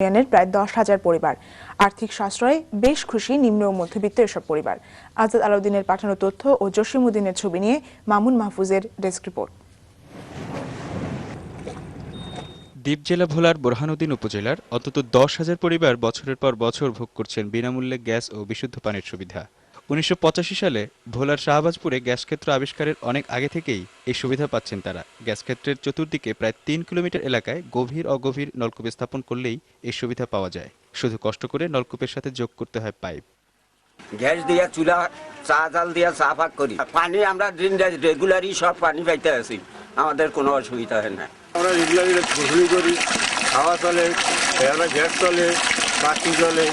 ইউনিয়নের প্রায় দশ হাজার পরিবার। আর্থিক সাশ্রয়ে বেশ খুশি নিম্ন ও মধ্যবিত্ত এসব পরিবার। আজাদ আলাউদ্দিনের পাঠানো তথ্য ও জসিমউদ্দিনের ছবি নিয়ে মামুন মাহফুজের ডেস্ক রিপোর্ট। দ্বীপ জেলা ভোলার বোরহানুদ্দিন উপজেলার অন্তত দশ হাজার পরিবার বছরের পর বছর ভোগ করছেন বিনামূল্যে গ্যাস ও বিশুদ্ধ পানির সুবিধা। উনিশশো সালে ভোলার শাহবাজপুরে গ্যাস ক্ষেত্র আবিষ্কারের অনেক আগে থেকেই এই সুবিধা পাচ্ছেন তারা। গ্যাস ক্ষেত্রের চতুর্দিকে প্রায় তিন কিলোমিটার এলাকায় গভীর অগভীর নলকূপ স্থাপন করলেই এই সুবিধা পাওয়া যায়। শুধু কষ্ট করে নলকূপের সাথে যোগ করতে হয় পাইপ। গ্যাস দিয়া চুলা চা জাল দিয়া চা ফাঁক করি। পানি আমরা দিন রেগুলারই সব পানি পাইতে আছি আমাদের কোনো অসুবিধা হয় না। আমরা রেগুলারলি গোসলি করি খাওয়া চলে গ্যাস চলে বাতি চলে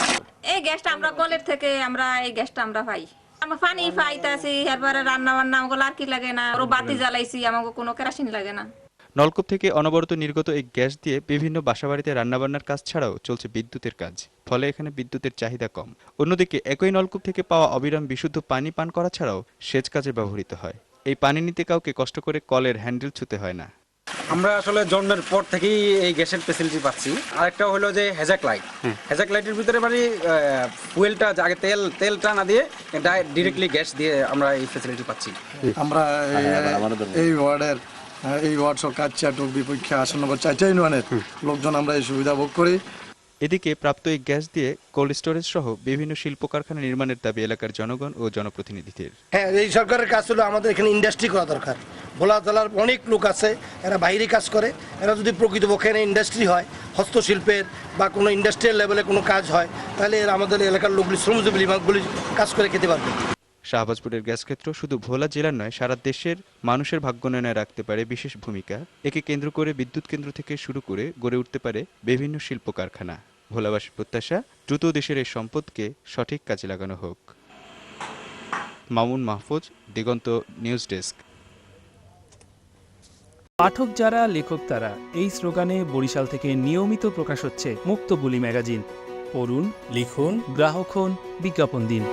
এই গ্যাসটা আমরা কলের থেকে আমরা এই গ্যাসটা আমরা পাই। আমরা পানি পাইতাছি এরপরে রান্না বান্না আমাকে আর কি লাগে না। আরও বাতি জ্বালাইছি আমাকে কোনো কেরাসিন লাগে না। নলকূপ থেকে অনবরত নির্গত এই গ্যাস দিয়ে বিভিন্ন বাসাবাড়িতে রান্নাবান্নার কাজ ছাড়াও চলছে বিদ্যুতের কাজ ফলে এখানে বিদ্যুতের চাহিদা কম। অন্যদিকে একই নলকূপ থেকে পাওয়া অবিরাম বিশুদ্ধ পানি পান করা ছাড়াও সেচ কাজে ব্যবহৃত হয়। এই পানি নিতে কাউকে কষ্ট করে কলের হ্যান্ডেল ছুতে হয় না। আমরা আসলে জন্মের পর থেকেই এই গ্যাসের ফেসিলিটি পাচ্ছি। আরেকটা হলো যে হেজাক লাইট হেজাক লাইটের ভিতরে মানে ফুয়েলটা আগে তেল তেলটা না দিয়ে ডিরেক্টলি গ্যাস দিয়ে আমরা এই ফেসিলিটি পাচ্ছি। আমরা এই- এই ওয়ার্ডের এই ওয়ার্ড সব কাচ্চা টুক বিপক্ষে আসন নম্বর চারটা ইউনিয়নের লোকজন আমরা এই সুবিধা ভোগ করি। এদিকে প্রাপ্ত এই গ্যাস দিয়ে কোল্ড স্টোরেজ সহ বিভিন্ন শিল্প কারখানা নির্মাণের দাবি এলাকার জনগণ ও জনপ্রতিনিধিদের। হ্যাঁ এই সরকারের কাজ হলো আমাদের এখানে ইন্ডাস্ট্রি করা দরকার। ভোলা জেলার অনেক লোক আছে, এরা বাইরে কাজ করে। এরা যদি প্রকৃতপক্ষে ইন্ডাস্ট্রি হয়, হস্তশিল্পের বা কোনো ইন্ডাস্ট্রিয়াল লেভেলে কোনো কাজ হয়, তাহলে এরা আমাদের এলাকার লোকগুলি শ্রমজীবী লোকগুলি কাজ করে খেতে পারবে। শাহবাজপুরের গ্যাস ক্ষেত্র শুধু ভোলা জেলার নয়, সারা দেশের মানুষের ভাগ্য ভাগ্যোন্নয়নে রাখতে পারে বিশেষ ভূমিকা। একে কেন্দ্র করে বিদ্যুৎ কেন্দ্র থেকে শুরু করে গড়ে উঠতে পারে বিভিন্ন শিল্প কারখানা। ভোলাবাসীর প্রত্যাশা, দ্রুত দেশের এই সম্পদকে সঠিক কাজে লাগানো হোক। Mamun Mahfuz, Diganta news desk. পাঠক যারা, লেখক তারা, এই স্লোগানে বরিশাল থেকে নিয়মিত প্রকাশ হচ্ছে মুক্ত বুলি ম্যাগাজিন। পড়ুন, লিখুন, গ্রাহক হন, বিজ্ঞাপন দিন।